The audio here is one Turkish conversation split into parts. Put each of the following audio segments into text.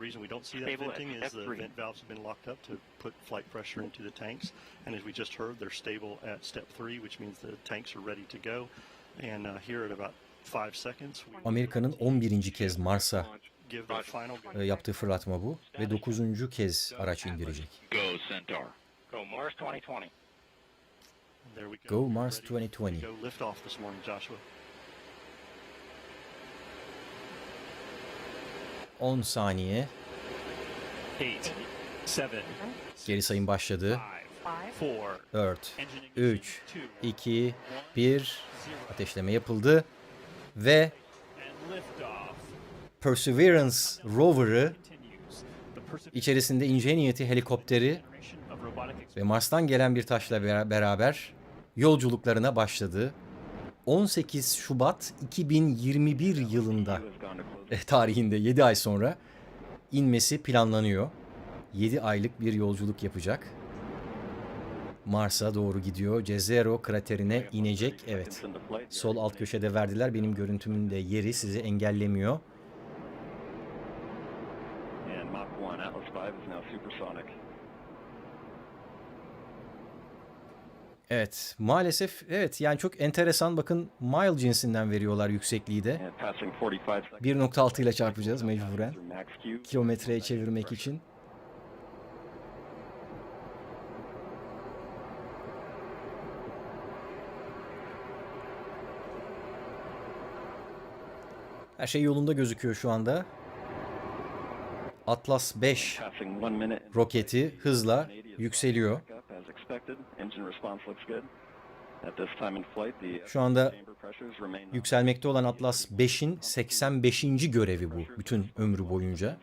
The reason we don't see that venting is the vent valves have been locked up to put flight pressure into the tanks. And as we just heard, they're stable at step three, which means the tanks are ready to go. And uh, here at about five seconds, Amerika'nın 11. kez Mars'a give the final e, yaptığı fırlatma bu ve 9. kez araç indirecek. Go Centaur. Go Mars 2020. There we Go Mars ready 2020. to Go lift off this morning, Joshua. 10 saniye geri sayım başladı. five, four, 4, engine 3, ignition, two, 2, 1 ateşleme yapıldı ve. Perseverance rover'ı içerisinde Ingenuity helikopteri ve Mars'tan gelen bir taşla bera- beraber yolculuklarına başladı. 18 Şubat 2021 yılında eh, tarihinde 7 ay sonra inmesi planlanıyor. 7 aylık bir yolculuk yapacak. Mars'a doğru gidiyor. Jezero kraterine inecek. Evet. Sol alt köşede verdiler. Benim görüntümün de yeri sizi engellemiyor. And Mach 1 Atlas 5 is now supersonic. Evet. Maalesef evet yani çok enteresan. Bakın mile cinsinden veriyorlar yüksekliği de. And passing 45 seconds. 1.6 ile çarpacağız mecburen. Kilometreye çevirmek için. Her şey yolunda gözüküyor şu anda. Atlas 5 Passing 1 minute. roketi hızla yükseliyor. Şu anda yükselmekte olan Atlas 5'in 85. görevi bu bütün ömrü boyunca.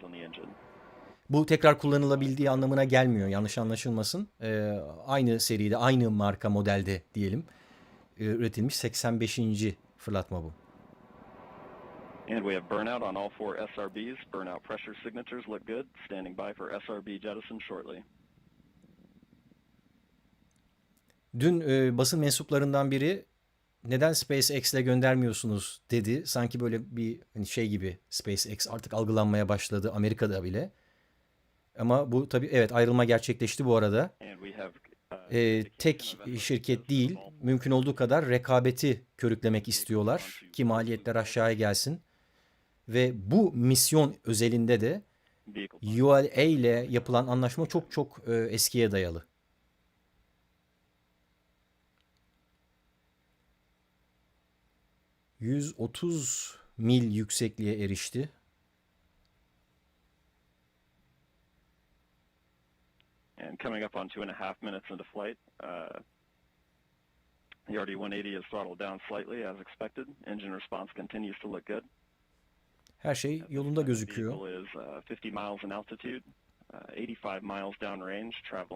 Bu tekrar kullanılabildiği anlamına gelmiyor. Yanlış anlaşılmasın. Ee, aynı seride, aynı marka modelde diyelim. e, üretilmiş 85. fırlatma bu. And we have burnout on all four SRBs. Burnout pressure signatures look good. Standing by for SRB jettison shortly. Dün e, basın mensuplarından biri neden SpaceX'le göndermiyorsunuz dedi. Sanki böyle bir hani şey gibi SpaceX artık algılanmaya başladı Amerika'da bile. Ama bu tabii evet ayrılma gerçekleşti bu arada. And we have uh, e, tek şirket değil, mümkün olduğu kadar rekabeti körüklemek istiyorlar ki maliyetler aşağıya gelsin. Ve bu misyon özelinde de ULA ile yapılan anlaşma çok çok e, eskiye dayalı. ...130 mil yüksekliğe erişti. And coming up on two and a half minutes into flight, uh, the RD-180 is throttled down slightly as expected. Engine response continues to look good. Her şey yolunda The gözüküyor. vehicle is uh, 50 miles in altitude, uh, 85 miles downrange, traveling